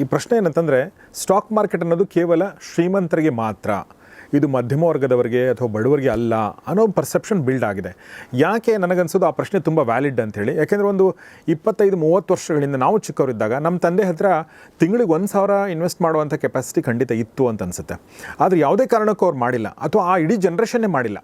ಈ ಪ್ರಶ್ನೆ ಏನಂತಂದರೆ ಸ್ಟಾಕ್ ಮಾರ್ಕೆಟ್ ಅನ್ನೋದು ಕೇವಲ ಶ್ರೀಮಂತರಿಗೆ ಮಾತ್ರ, ಇದು ಮಧ್ಯಮ ವರ್ಗದವರಿಗೆ ಅಥವಾ ಬಡವರಿಗೆ ಅಲ್ಲ ಅನ್ನೋ ಪರ್ಸೆಪ್ಷನ್ ಬಿಲ್ಡ್ ಆಗಿದೆ. ಯಾಕೆ ನನಗನ್ಸೋದು ಆ ಪ್ರಶ್ನೆ ತುಂಬ ವ್ಯಾಲಿಡ್ ಅಂತೇಳಿ ಯಾಕೆಂದರೆ ಒಂದು ಇಪ್ಪತ್ತೈದು, ಮೂವತ್ತು ವರ್ಷಗಳಿಂದ ನಾವು ಚಿಕ್ಕವರಿದ್ದಾಗ ನಮ್ಮ ತಂದೆ ಹತ್ರ ತಿಂಗಳಿಗೆ ಒಂದು ಸಾವಿರ ಇನ್ವೆಸ್ಟ್ ಮಾಡುವಂಥ ಕೆಪಾಸಿಟಿ ಖಂಡಿತ ಇತ್ತು ಅಂತ ಅನಿಸುತ್ತೆ. ಆದರೆ ಯಾವುದೇ ಕಾರಣಕ್ಕೂ ಅವ್ರು ಮಾಡಿಲ್ಲ, ಅಥವಾ ಆ ಇಡೀ ಜನ್ರೇಷನ್ನೇ ಮಾಡಿಲ್ಲ.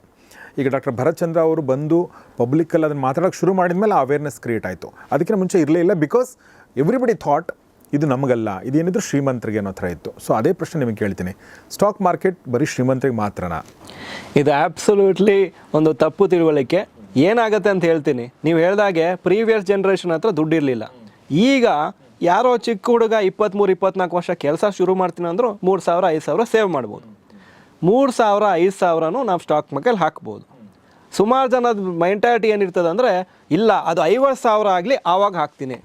ಈಗ ಡಾಕ್ಟರ್ ಭರತ್ಚಂದ್ರ ಅವರು ಬಂದು ಪಬ್ಲಿಕಲ್ಲಿ ಅದನ್ನು ಮಾತಾಡೋಕ್ಕೆ ಶುರು ಮಾಡಿದ ಮೇಲೆ ಅವೇರ್ನೆಸ್ ಕ್ರಿಯೇಟ್ ಆಯಿತು. ಅದಕ್ಕಿಂತ ಮುಂಚೆ ಇರಲೇ ಇಲ್ಲ ಬಿಕಾಸ್ ಎವ್ರಿಬಡಿ ಥಾಟ್ ಇದು ನಮಗಲ್ಲ, ಇದೇನಿದ್ರು ಶ್ರೀಮಂತರಿಗೆ ಅನ್ನೋ ಥರ ಇತ್ತು. ಸೊ ಅದೇ ಪ್ರಶ್ನೆ ನಿಮಗೆ ಕೇಳ್ತೀನಿ. ಸ್ಟಾಕ್ ಮಾರ್ಕೆಟ್ ಬರೀ ಶ್ರೀಮಂತರಿಗೆ ಮಾತ್ರನಾ? ಇದು ಆಬ್ಸಲ್ಯೂಟ್ಲಿ ಒಂದು ತಪ್ಪು ತಿಳುವಳಿಕೆ. ಏನಾಗುತ್ತೆ ಅಂತ ಹೇಳ್ತೀನಿ. ನೀವು ಹೇಳ್ದಾಗೆ ಪ್ರೀವಿಯಸ್ ಜನ್ರೇಷನ್ ಹತ್ರ ದುಡ್ಡಿರಲಿಲ್ಲ. ಈಗ ಯಾರೋ ಚಿಕ್ಕ ಹುಡುಗ ಇಪ್ಪತ್ತ್ಮೂರು ಇಪ್ಪತ್ನಾಲ್ಕು ವರ್ಷ ಕೆಲಸ ಶುರು ಮಾಡ್ತೀನಿ ಅಂದರೂ ಮೂರು ಸಾವಿರ, ಐದು ಸಾವಿರ ಸೇವ್ ಮಾಡ್ಬೋದು. ಮೂರು ಸಾವಿರ, ಐದು ಸಾವಿರನೂ ನಾವು ಸ್ಟಾಕ್ ಮಾರ್ಕೆಟ್ ಹಾಕ್ಬೋದು. ಸುಮಾರು ಜನದ ಮೆಂಟಾಲಿಟಿ ಏನಿರ್ತದೆ ಅಂದರೆ, ಇಲ್ಲ, ಅದು ಐವತ್ತು ಸಾವಿರ ಆಗಲಿ ಆವಾಗ ಹಾಕ್ತೀನಿ.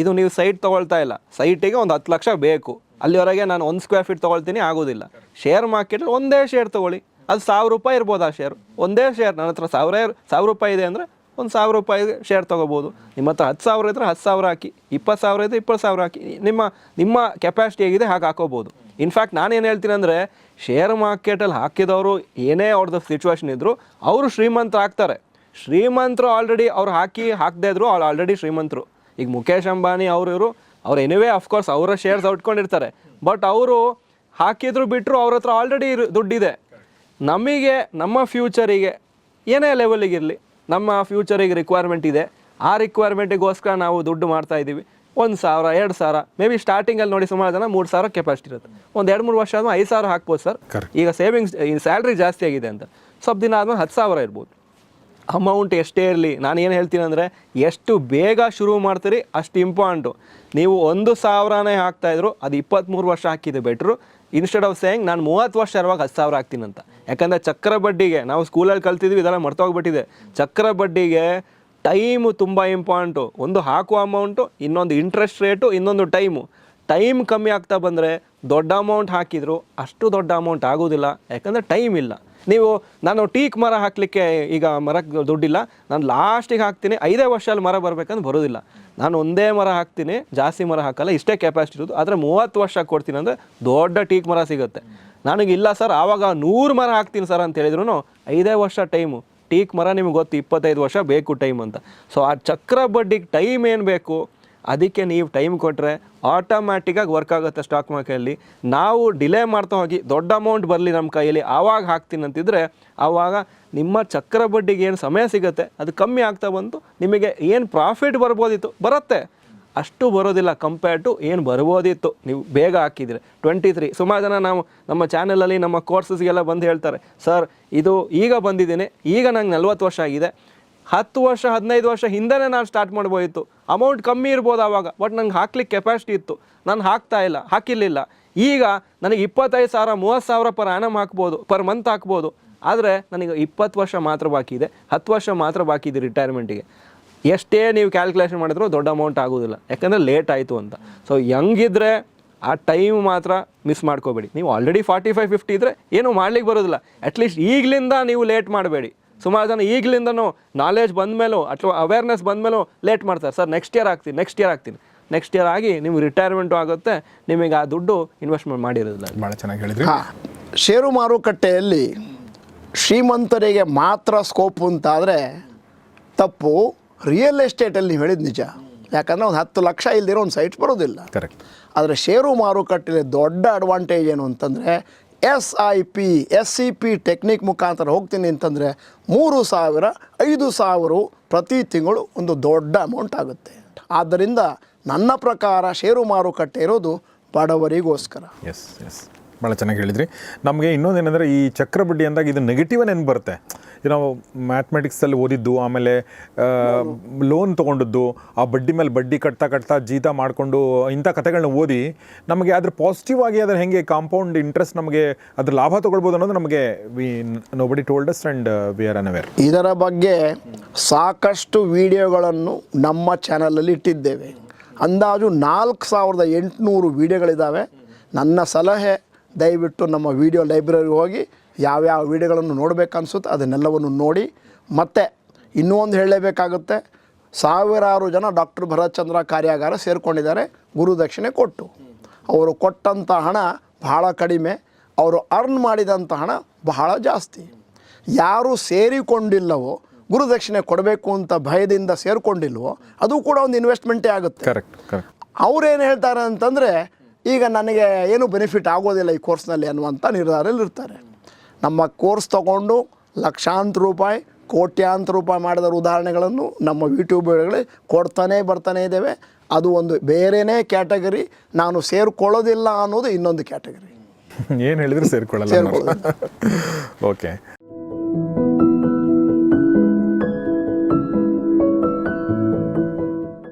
ಇದು ನೀವು ಸೈಟ್ ತೊಗೊಳ್ತಾ ಇಲ್ಲ. ಸೈಟಿಗೆ ಒಂದು ಹತ್ತು ಲಕ್ಷ ಬೇಕು. ಅಲ್ಲಿವರೆಗೆ ನಾನು ಒಂದು ಸ್ಕ್ವೇರ್ ಫೀಟ್ ತೊಗೊಳ್ತೀನಿ, ಆಗೋದಿಲ್ಲ. ಶೇರ್ ಮಾರ್ಕೆಟಲ್ಲಿ ಒಂದೇ ಶೇರ್ ತೊಗೊಳ್ಳಿ. ಅದು ಸಾವಿರ ರೂಪಾಯಿ ಇರ್ಬೋದು ಆ ಶೇರ್ ಒಂದೇ ಶೇರ್ ನನ್ನ ಹತ್ರ ಸಾವಿರ ಸಾವಿರ ರೂಪಾಯಿ ಇದೆ ಅಂದರೆ ಒಂದು ಸಾವಿರ ರೂಪಾಯಿ ಶೇರ್ ತೊಗೋಬೋದು. ನಿಮ್ಮ ಹತ್ರ ಹತ್ತು ಸಾವಿರ ಇದ್ದರೆ ಹತ್ತು ಸಾವಿರ ಹಾಕಿ, ಇಪ್ಪತ್ತು ಸಾವಿರ ಇದ್ದರೆ ಇಪ್ಪತ್ತು ಸಾವಿರ ಹಾಕಿ, ನಿಮ್ಮ ನಿಮ್ಮ ಕೆಪಾಸಿಟಿ ಹೇಗಿದೆ ಹಾಗೆ ಹಾಕೋಬೋದು. ಇನ್ಫ್ಯಾಕ್ಟ್ ನಾನೇನು ಹೇಳ್ತೀನಿ ಅಂದರೆ ಶೇರ್ ಮಾರ್ಕೆಟಲ್ಲಿ ಹಾಕಿದವರು ಏನೇ ಅವ್ರದ್ದು ಸಿಚುವೇಶನ್ ಇದ್ದರೂ ಅವರು ಶ್ರೀಮಂತರು ಹಾಕ್ತಾರೆ ಶ್ರೀಮಂತರು ಆಲ್ರೆಡಿ ಅವ್ರು ಹಾಕಿ, ಹಾಕದೇ ಇದ್ರು ಅವ್ರು ಆಲ್ರೆಡಿ ಶ್ರೀಮಂತರು. ಈಗ ಮುಖೇಶ್ ಅಂಬಾನಿ ಅವರು ಇವರು ಅವ್ರು ಎನಿವೇ ಅಫ್ಕೋರ್ಸ್ ಅವರ ಶೇರ್ಸ್ ಉಟ್ಕೊಂಡಿರ್ತಾರೆ ಬಟ್ ಅವರು ಹಾಕಿದ್ರು ಬಿಟ್ಟರು ಅವ್ರ ಹತ್ರ ಆಲ್ರೆಡಿ ದುಡ್ಡಿದೆ. ನಮಗೆ ನಮ್ಮ ಫ್ಯೂಚರಿಗೆ ಏನೇ ಲೆವೆಲಿಗೆ ಇರಲಿ ನಮ್ಮ ಫ್ಯೂಚರಿಗೆ ರಿಕ್ವೈರ್ಮೆಂಟ್ ಇದೆ. ಆ ರಿಕ್ವೈರ್ಮೆಂಟಿಗೋಸ್ಕರ ನಾವು ದುಡ್ಡು ಮಾಡ್ತಾ ಇದ್ದೀವಿ. ಒಂದು ಸಾವಿರ ಎರಡು ಸಾವಿರ ಮೇ ಬಿ ಸ್ಟಾರ್ಟಿಂಗಲ್ಲಿ ನೋಡಿ ಸುಮಾರು ಜನ ಮೂರು ಸಾವಿರ ಕೆಪಾಸಿಟಿ ಇರುತ್ತೆ. ಒಂದು ಎರಡು ಮೂರು ವರ್ಷ ಆದ್ಮೇಲೆ ಐದು ಸಾವಿರ ಹಾಕ್ಬೋದು ಸರ್. ಈಗ ಸೇವಿಂಗ್ಸ್ ಸ್ಯಾಲ್ರಿ ಜಾಸ್ತಿ ಆಗಿದೆ ಅಂತ. ಸ್ವಲ್ಪ ದಿನ ಆದ್ಮೇಲೆ ಹತ್ತು ಸಾವಿರ ಇರ್ಬೋದು. ಅಮೌಂಟ್ ಎಷ್ಟೇ ಇರಲಿ, ನಾನು ಏನು ಹೇಳ್ತೀನಿ ಅಂದರೆ, ಎಷ್ಟು ಬೇಗ ಶುರು ಮಾಡ್ತೀರಿ, ಅಷ್ಟು ಇಂಪಾರ್ಟು ನೀವು ಒಂದು ಸಾವಿರನೇ ಹಾಕ್ತಾಯಿದ್ರು ಅದು ಇಪ್ಪತ್ತ್ಮೂರು ವರ್ಷ ಹಾಕಿದೆ ಬೆಟ್ರು. ಇನ್ಸ್ಟೆಡ್ ಆಫ್ ಸೇಯಿಂಗ್ ನಾನು ಮೂವತ್ತು ವರ್ಷ ಇರುವಾಗ ಹತ್ತು ಸಾವಿರ ಹಾಕ್ತೀನಿ ಅಂತ. ಯಾಕಂದರೆ ಚಕ್ರ ಬಡ್ಡಿಗೆ, ನಾವು ಸ್ಕೂಲಲ್ಲಿ ಕಲ್ತಿದ್ವಿ, ಇದೆಲ್ಲ ಮರ್ತೋಗ್ಬಿಟ್ಟಿದೆ ಚಕ್ರ ಬಡ್ಡಿಗೆ ಟೈಮು ತುಂಬ ಇಂಪಾರ್ಟು ಒಂದು ಹಾಕುವ ಅಮೌಂಟು ಇನ್ನೊಂದು ಇಂಟ್ರೆಸ್ಟ್ ರೇಟು ಇನ್ನೊಂದು ಟೈಮು ಟೈಮ್ ಕಮ್ಮಿ ಆಗ್ತಾ ಬಂದರೆ ದೊಡ್ಡ ಅಮೌಂಟ್ ಹಾಕಿದರೂ, ಅಷ್ಟು ದೊಡ್ಡ ಅಮೌಂಟ್ ಆಗೋದಿಲ್ಲ. ಯಾಕಂದರೆ ಟೈಮ್ ಇಲ್ಲ. ನೀವು, ನಾನು ಟೀಕ್ ಮರ ಹಾಕಲಿಕ್ಕೆ ಈಗ ಮರಕ್ಕೆ ದುಡ್ಡಿಲ್ಲ. ನಾನು ಲಾಸ್ಟಿಗೆ ಹಾಕ್ತೀನಿ. ಐದೇ ವರ್ಷದಲ್ಲಿ ಮರ ಬರಬೇಕಂದ್ರೆ ಬರೋದಿಲ್ಲ. ನಾನು ಒಂದೇ ಮರ ಹಾಕ್ತೀನಿ. ಜಾಸ್ತಿ ಮರ ಹಾಕಲ್ಲ. ಇಷ್ಟೇ ಕೆಪಾಸಿಟಿ ಇರೋದು. ಆದರೆ ಮೂವತ್ತು ವರ್ಷ ಕೊಡ್ತೀನಿ ಅಂದರೆ ದೊಡ್ಡ ಟೀಕ್ ಮರ ಸಿಗುತ್ತೆ. ನನಗೆ ಇಲ್ಲ ಸರ್. ಆವಾಗ ನೂರು ಮರ ಹಾಕ್ತೀನಿ ಸರ್ ಅಂತ ಹೇಳಿದ್ರು ಐದೇ ವರ್ಷ ಟೈಮು. ಟೀಕ್ ಮರ ನಿಮ್ಗೆ ಗೊತ್ತು, ಇಪ್ಪತ್ತೈದು ವರ್ಷ ಬೇಕು ಟೈಮ್ ಅಂತ. ಸೊ ಆ ಚಕ್ರ ಬಡ್ಡಿಗೆ ಟೈಮ್ ಏನು ಬೇಕು? ಅದಕ್ಕೆ ನೀವು ಟೈಮ್ ಕೊಟ್ಟರೆ ಆಟೋಮ್ಯಾಟಿಕ್ಕಾಗಿ ವರ್ಕ್ ಆಗುತ್ತೆ ಸ್ಟಾಕ್ ಮಾರ್ಕೆಟಲ್ಲಿ ನಾವು ಡಿಲೇ ಮಾಡ್ತಾ ಹೋಗಿ ದೊಡ್ಡ ಅಮೌಂಟ್ ಬರಲಿ ನಮ್ಮ ಕೈಯಲ್ಲಿ, ಆವಾಗ ಹಾಕ್ತೀನಿ ಅಂತಿದ್ರೆ ಆವಾಗ ನಿಮ್ಮ ಚಕ್ರ ಬಡ್ಡಿಗೆ ಏನು ಸಮಯ ಸಿಗುತ್ತೆ, ಅದು ಕಮ್ಮಿ ಆಗ್ತಾ ಬಂತು, ನಿಮಗೆ ಏನು ಪ್ರಾಫಿಟ್ ಬರ್ಬೋದಿತ್ತು, ಬರುತ್ತೆ. ಅಷ್ಟು ಬರೋದಿಲ್ಲ ಕಂಪೇರ್ ಟು ಏನು ಬರ್ಬೋದಿತ್ತು. ನೀವು ಬೇಗ ಹಾಕಿದರೆ. ಟ್ವೆಂಟಿ ತ್ರೀ ಸುಮಾರು ಜನ ನಾವು ನಮ್ಮ ಚಾನಲಲ್ಲಿ ನಮ್ಮ ಕೋರ್ಸಸ್ಗೆಲ್ಲ ಬಂದು ಹೇಳ್ತಾರೆ ಸರ್ ಇದು ಈಗ ಬಂದಿದ್ದೀನಿ, ಈಗ ನಂಗೆ ನಲ್ವತ್ತು ವರ್ಷ ಆಗಿದೆ ಹತ್ತು ವರ್ಷ, ಹದಿನೈದು ವರ್ಷ ಹಿಂದೆ ನಾನು ಸ್ಟಾರ್ಟ್ ಮಾಡ್ಬೋದಿತ್ತು ಅಮೌಂಟ್ ಕಮ್ಮಿ ಇರ್ಬೋದು ಆವಾಗ ಬಟ್ ನಂಗೆ ಹಾಕ್ಲಿಕ್ಕೆ ಕೆಪಾಸಿಟಿ ಇತ್ತು. ನಾನು ಹಾಕ್ತಾ ಇಲ್ಲ, ಹಾಕಿರಲಿಲ್ಲ. ಈಗ ನನಗೆ ಇಪ್ಪತ್ತೈದು ಸಾವಿರ, ಮೂವತ್ತು ಸಾವಿರ ಪರ್ ಆನಮ್ ಹಾಕ್ಬೋದು ಪರ್ ಮಂತ್ ಹಾಕ್ಬೋದು. ಆದರೆ ನನಗೆ ಇಪ್ಪತ್ತು ವರ್ಷ ಮಾತ್ರ ಬಾಕಿ ಇದೆ. ಹತ್ತು ವರ್ಷ ಮಾತ್ರ ಬಾಕಿ ಇದೆ ರಿಟೈರ್ಮೆಂಟಿಗೆ ಎಷ್ಟೇ ನೀವು ಕ್ಯಾಲ್ಕುಲೇಷನ್ ಮಾಡಿದ್ರು ದೊಡ್ಡ ಅಮೌಂಟ್ ಆಗೋದಿಲ್ಲ. ಯಾಕಂದರೆ ಲೇಟ್ ಆಯಿತು ಅಂತ. ಸೊ ಹೆಂಗಿದ್ರೆ ಆ ಟೈಮ್ ಮಾತ್ರ ಮಿಸ್ ಮಾಡ್ಕೋಬೇಡಿ. ನೀವು ಆಲ್ರೆಡಿ ಫಾರ್ಟಿ ಫೈವ್ ಫಿಫ್ಟಿ ಇದ್ದರೆ ಏನೂ ಮಾಡ್ಲಿಕ್ಕೆ ಬರೋದಿಲ್ಲ. ಅಟ್ಲೀಸ್ಟ್ ಈಗಲಿಂದ ನೀವು ಲೇಟ್ ಮಾಡಬೇಡಿ. ಸುಮಾರು ಜನ ಈಗಲಿಂದನೂ ನಾಲೆಜ್ ಬಂದಮೇಲೂ ಅಥವಾ ಅವೇರ್ನೆಸ್ ಬಂದಮೇಲೂ ಲೇಟ್ ಮಾಡ್ತಾರೆ. ಸರ್ ನೆಕ್ಸ್ಟ್ ಇಯರ್ ಆಗ್ತೀನಿ ನೆಕ್ಸ್ಟ್ ಇಯರ್ ಆಗ್ತೀನಿ ನೆಕ್ಸ್ಟ್ ಇಯರ್ ಆಗಿ ನಿಮ್ಗೆ ರಿಟೈರ್ಮೆಂಟು ಆಗುತ್ತೆ ನಿಮಗೆ ಆ ದುಡ್ಡು ಇನ್ವೆಸ್ಟ್ಮೆಂಟ್ ಮಾಡಿರೋದಿಲ್ಲ. ಭಾಳ ಚೆನ್ನಾಗಿ ಹೇಳಿದ್ರಿ. ಷೇರು ಮಾರುಕಟ್ಟೆಯಲ್ಲಿ ಶ್ರೀಮಂತರಿಗೆ ಮಾತ್ರ ಸ್ಕೋಪ್ ಅಂತಾದರೆ ತಪ್ಪು. ರಿಯಲ್ ಎಸ್ಟೇಟಲ್ಲಿ ನೀವು ಹೇಳಿದ ನಿಜ. ಯಾಕಂದರೆ ಒಂದು ಹತ್ತು ಲಕ್ಷ ಇಲ್ದಿರೋ ಒಂದು ಸೈಟ್ ಬರೋದಿಲ್ಲ. ಕರೆಕ್ಟ್ ಆದರೆ ಷೇರು ಮಾರುಕಟ್ಟೆಯಲ್ಲಿ ದೊಡ್ಡ ಅಡ್ವಾಂಟೇಜ್ ಏನು ಅಂತಂದರೆ S I P, S C P technique ಮುಖಾಂತರ ಹೋಗ್ತೀನಿ ಅಂತಂದರೆ ಮೂರು ಸಾವಿರ, ಐದು ಸಾವಿರ ಪ್ರತಿ ತಿಂಗಳು ಒಂದು ದೊಡ್ಡ ಅಮೌಂಟ್ ಆಗುತ್ತೆ. ಆದ್ದರಿಂದ ನನ್ನ ಪ್ರಕಾರ ಷೇರು ಮಾರುಕಟ್ಟೆ ಇರೋದು ಬಡವರಿಗೋಸ್ಕರ. ಎಸ್ ಎಸ್ ಭಾಳ ಚೆನ್ನಾಗಿ ಹೇಳಿದ್ರಿ. ನಮಗೆ ಇನ್ನೊಂದೇನೆಂದರೆ ಈ ಚಕ್ರ ಬಡ್ಡಿ ಅಂದಾಗ ಇದು ನೆಗೆಟಿವ್ ನೆನ್ಪು ಬರುತ್ತೆ? ನಾವು ಮ್ಯಾಥಮೆಟಿಕ್ಸಲ್ಲಿ ಓದಿದ್ದು, ಆಮೇಲೆ ಲೋನ್ ತೊಗೊಂಡದ್ದು, ಆ ಬಡ್ಡಿ ಮೇಲೆ ಬಡ್ಡಿ ಕಟ್ತಾ ಕಟ್ತಾ ಜೀತ ಮಾಡಿಕೊಂಡು ಇಂಥ ಕಥೆಗಳನ್ನ ಓದಿ ನಮಗೆ ಅದ್ರ ಪಾಸಿಟಿವ್ ಆಗಿ ಅದ್ರ ಹೆಂಗೆ ಕಾಂಪೌಂಡ್ ಇಂಟ್ರೆಸ್ಟ್ ನಮಗೆ ಅದ್ರ ಲಾಭ ತೊಗೊಳ್ಬೋದು ಅನ್ನೋದು ನಮಗೆ we nobody told us and we are unaware ಇದರ ಬಗ್ಗೆ ಸಾಕಷ್ಟು ವಿಡಿಯೋಗಳನ್ನು ನಮ್ಮ ಚಾನಲಲ್ಲಿ ಇಟ್ಟಿದ್ದೇವೆ. ಅಂದಾಜು ನಾಲ್ಕು ಸಾವಿರದ ಎಂಟುನೂರು ವಿಡಿಯೋಗಳಿದ್ದಾವೆ. ನನ್ನ ಸಲಹೆ ದಯವಿಟ್ಟು ನಮ್ಮ ವಿಡಿಯೋ ಲೈಬ್ರರಿಗೆ ಹೋಗಿ ಯಾವ್ಯಾವ ವಿಡಿಯೋಗಳನ್ನು ನೋಡಬೇಕನ್ಸುತ್ತೆ ಅದನ್ನೆಲ್ಲವನ್ನು ನೋಡಿ ಮತ್ತೆ ಇನ್ನೂ ಒಂದು ಹೇಳಲೇಬೇಕಾಗುತ್ತೆ. ಸಾವಿರಾರು ಜನ ಡಾಕ್ಟರ್ ಭರತ್ಚಂದ್ರ ಕಾರ್ಯಾಗಾರ ಸೇರಿಕೊಂಡಿದ್ದಾರೆ ಗುರುದಕ್ಷಿಣೆ ಕೊಟ್ಟು. ಅವರು ಕೊಟ್ಟಂಥ ಹಣ ಬಹಳ ಕಡಿಮೆ ಅವರು ಅರ್ನ್ ಮಾಡಿದಂಥ ಹಣ ಬಹಳ ಜಾಸ್ತಿ. ಯಾರು ಸೇರಿಕೊಂಡಿಲ್ಲವೋ ಗುರುದಕ್ಷಿಣೆ ಕೊಡಬೇಕು ಅಂತ ಭಯದಿಂದ ಸೇರಿಕೊಂಡಿಲ್ವೋ ಅದು ಕೂಡ ಒಂದು ಇನ್ವೆಸ್ಟ್ಮೆಂಟೇ ಆಗುತ್ತೆ. ಕರೆಕ್ಟ್ ಅವ್ರೇನು ಹೇಳ್ತಾರೆ ಅಂತಂದರೆ ಈಗ ನನಗೆ ಏನು ಬೆನಿಫಿಟ್ ಆಗೋದಿಲ್ಲ ಈ ಕೋರ್ಸ್ನಲ್ಲಿ ಅನ್ನುವಂಥ ನಿರ್ಧಾರದಲ್ಲಿ ಇರ್ತಾರೆ ನಮ್ಮ ಕೋರ್ಸ್ ತಗೊಂಡು ಲಕ್ಷಾಂತರ ರೂಪಾಯಿ ಕೋಟ್ಯಾಂತರ ರೂಪಾಯಿ ಮಾಡಿದ ಉದಾಹರಣೆಗಳನ್ನು ನಮ್ಮ ಯೂಟ್ಯೂಬ್ಗಳಲ್ಲಿ ಕೊಡ್ತಾನೆ ಬರ್ತಾನೆ ಇದ್ದೇವೆ. ಅದು ಒಂದು ಬೇರೆಯೇ ಕ್ಯಾಟಗರಿ. ನಾನು ಸೇರಿಕೊಳ್ಳೋದಿಲ್ಲ ಅನ್ನೋದು ಇನ್ನೊಂದು ಕ್ಯಾಟಗರಿ. ಏನು ಹೇಳಿದ್ರು ಸೇರಿಕೊಳ್ಳಲ್ಲ. ಸೇರ್ಕೊಳ್ಳಲ್ಲ. ಓಕೆ